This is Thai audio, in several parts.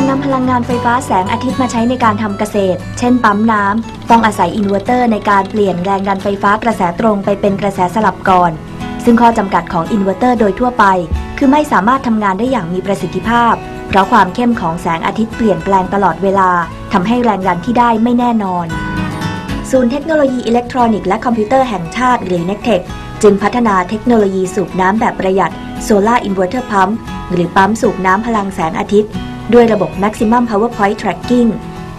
การนำพลังงานไฟฟ้าแสงอาทิตย์มาใช้ในการทำเกษตร เช่นปั๊มน้ำ ต้องอาศัยอินเวอร์เตอร์ในการเปลี่ยนแรงดันไฟฟ้ากระแสตรงไปเป็นกระแสสลับก่อน ซึ่งข้อจำกัดของอินเวอร์เตอร์โดยทั่วไป คือไม่สามารถทำงานได้อย่างมีประสิทธิภาพ เพราะความเข้มของแสงอาทิตย์เปลี่ยนแปลงตลอดเวลาทำให้แรงดันที่ได้ไม่แน่นอน ศูนย์เทคโนโลยีอิเล็กทรอนิกส์และคอมพิวเตอร์แห่งชาติหรือ NECTEC จึงพัฒนาเทคโนโลยีสูบน้ำแบบประหยัด Solar Inverter Pump หรือปั๊มสูบน้ำพลังแสงอาทิตย์ ด้วยระบบ Maximum Power Point Tracking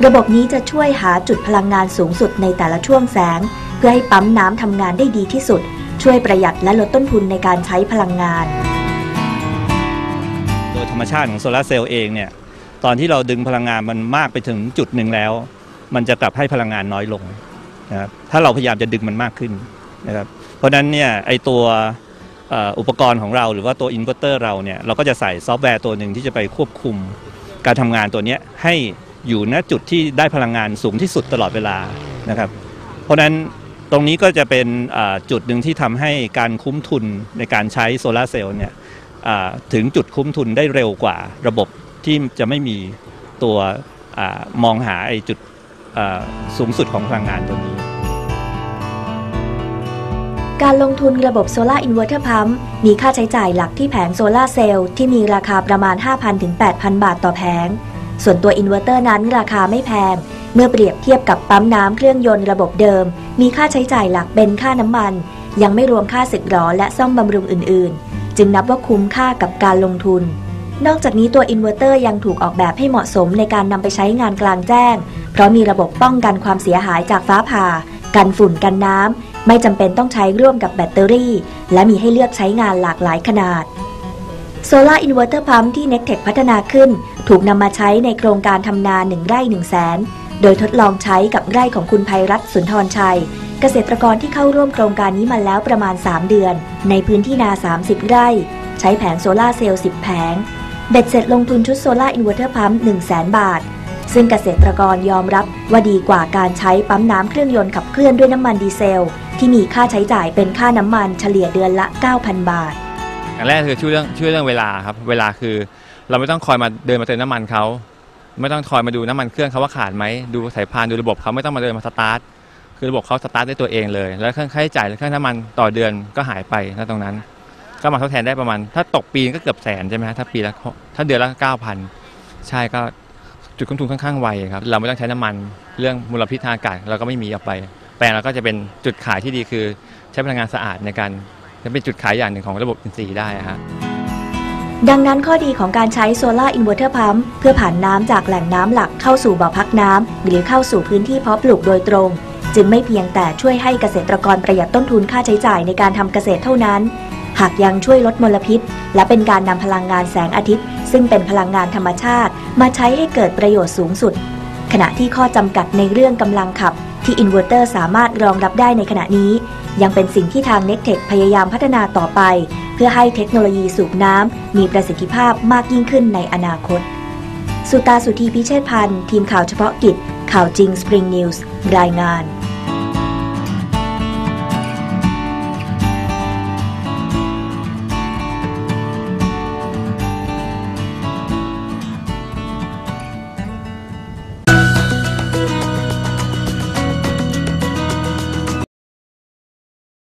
ระบบนี้จะช่วยหาจุดพลังงานสูงสุดในแต่ละช่วงแสง เพื่อให้ปั๊มน้ำทำงานได้ดีที่สุด ช่วยประหยัดและลดต้นทุนในการใช้พลังงาน โดยธรรมชาติของโซลาร์เซลล์เองเนี่ยตอนที่เราดึงพลังงานมันมากไปถึงจุดหนึ่งแล้ว มันจะกลับให้พลังงานน้อยลงนะครับถ้าเราพยายามจะดึงมันมากขึ้นนะครับเพราะฉะนั้นเนี่ยไอตัวอุปกรณ์ของเราหรือว่าตัวอินเวอร์เตอร์เราเนี่ยเราก็จะใส่ซอฟต์แวร์ตัวหนึ่งที่จะไปควบคุม การทำงานตัวนี้ให้อยู่ณจุดที่ได้พลังงานสูงที่สุดตลอดเวลานะครับ เพราะฉะนั้นตรงนี้ก็จะเป็นจุดหนึ่งที่ทำให้การคุ้มทุนในการใช้โซลาร์เซลล์เนี่ยถึงจุดคุ้มทุนได้เร็วกว่าระบบที่จะไม่มีตัวอมองหาไอ้จุดสูงสุดของพลังงานตัวนี้ การลงทุนระบบ Solar Inverter Pump มีค่าใช้จ่ายหลักที่แผงโซลาเซลล์ที่มีราคาประมาณ 5,000ถึง8,000 บาทต่อแผง ส่วนตัวอินเวอร์เตอร์นั้นราคาไม่แพง เมื่อเปรียบเทียบกับปั๊มน้ำเครื่องยนต์ระบบเดิม มีค่าใช้จ่ายหลักเป็นค่าน้ำมัน ยังไม่รวมค่าสึกหรอและซ่อมบำรุงอื่น ๆ จึงนับว่าคุ้มค่ากับการลงทุน นอกจากนี้ตัวอินเวอร์เตอร์ยังถูกออกแบบให้เหมาะสมในการนำไปใช้งานกลางแจ้ง เพราะมีระบบป้องกันความเสียหายจากฟ้าผ่ากันฝุ่นกันน้ำ ไม่จำเป็นต้องใช้ร่วมกับแบตเตอรี่ และมีให้เลือกใช้งานหลากหลายขนาด Solar Inverter Pump ที่ Nectec พัฒนาขึ้น ถูกนำมาใช้ในโครงการทำนา1ไร่1แสนโดยทดลองใช้กับไร่ของคุณภัยรัตน์สุนทรชัย เกษตรกรที่เข้าร่วมโครงการนี้มาแล้วประมาณ 3 เดือน ในพื้นที่นา 30 ไร่ ใช้แผงโซลาเซลล์ 10 แผง เบ็ดเสร็จลงทุนชุดโซลาร์อินเวอร์เตอร์พัม1 0 0 0 0 0 บาท ซึ่งเกษตรกรยอมรับว่าดีกว่าการใช้ปั๊มน้ำเครื่องยนต์ขับเคลื่อนด้วยน้ำมันดีเซล ที่มีค่าใช้จ่ายเป็นค่าน้ำมันเฉลี่ยเดือนละ 9,000 บาทอย่างแรกคือช่วยเรื่องช่วยเรื่องเวลาครับ เวลาคือเราไม่ต้องคอยมาเดินมาเติมน้ำมันเขาไม่ต้องคอยมาดูน้ำมันเครื่องเขาว่าขาดไหมดูสายพานดูระบบเขาไม่ต้องมาเดินมาสตาร์ทคือระบบเขาสตาร์ทได้ตัวเองเลย แล้วเครื่องค่าใช้จ่ายเครื่องน้ำมันต่อเดือนก็หายไปนะตรงนั้น ก็มาทดแทนได้ประมาณ ถ้าตกปีก็เกือบแสนใช่ไหมถ้าปีละถ้าเดือนละเก้าพันใช่ก็จุดคุ้มทุนค่อนข้างไวครับเราไม่ต้องใช้น้ำมันเรื่องมลพิษทางอากาศเราก็ไม่มีออกไป แปลงเราก็จะเป็นจุดขายที่ดีคือใช้พลังงานสะอาดในการจะเป็นจุดขายอย่างหนึ่งของระบบอินทรีย์ได้ฮะดังนั้นข้อดีของการใช้โซลาร์อินเวอร์เตอร์พัมเพื่อผ่านน้ำจากแหล่งน้ำหลักเข้าสู่บ่อพักน้ำหรือเข้าสู่พื้นที่เพาะปลูกโดยตรง จึงไม่เพียงแต่ช่วยให้เกษตรกรประหยัดต้นทุนค่าใช้จ่ายในการทำเกษตรเท่านั้น หากยังช่วยลดมลพิษ และเป็นการนำพลังงานแสงอาทิตย์ ซึ่งเป็นพลังงานธรรมชาติ มาใช้ให้เกิดประโยชน์สูงสุด ขณะที่ข้อจำกัดในเรื่องกำลังขับ ที่อินเวอร์เตอร์สามารถรองรับได้ในขณะนี้ ยังเป็นสิ่งที่ทาง n e c t e c พยายามพัฒนาต่อไป เพื่อให้เทคโนโลยีสูบน้ำมีประสิทธิภาพมากยิ่งขึ้นในอนาคต สุตาสุธีพิเชษพันธ์ ทีมข่าวเฉพาะกิจ ข่าวจริง Spring News รายงาน